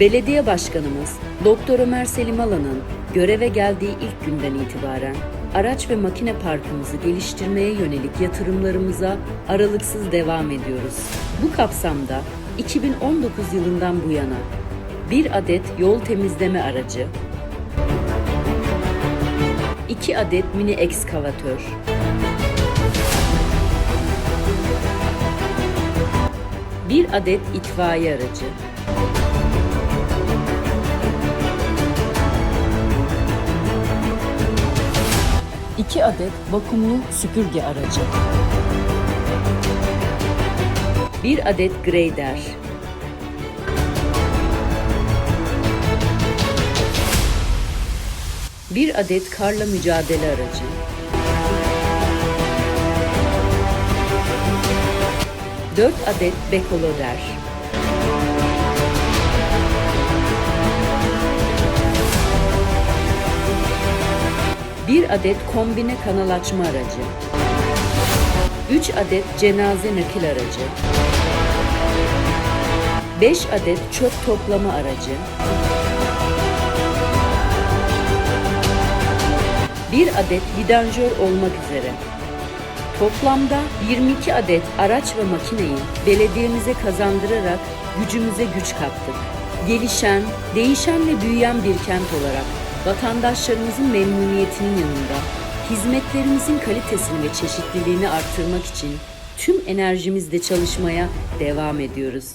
Belediye Başkanımız Doktor Ömer Selim Alan'ın göreve geldiği ilk günden itibaren araç ve makine parkımızı geliştirmeye yönelik yatırımlarımıza aralıksız devam ediyoruz. Bu kapsamda 2019 yılından bu yana bir adet yol temizleme aracı, 2 adet mini ekskavatör, bir adet itfaiye aracı, iki adet vakumlu süpürge aracı, bir adet grader, bir adet karla mücadele aracı, dört adet bekoloder, bir adet kombine kanal açma aracı, 3 adet cenaze nakil aracı, 5 adet çöp toplama aracı, 1 adet vidanjör olmak üzere. Toplamda 22 adet araç ve makineyi belediyemize kazandırarak gücümüze güç kattık. Gelişen, değişen ve büyüyen bir kent olarak vatandaşlarımızın memnuniyetinin yanında hizmetlerimizin kalitesini ve çeşitliliğini arttırmak için tüm enerjimizle çalışmaya devam ediyoruz.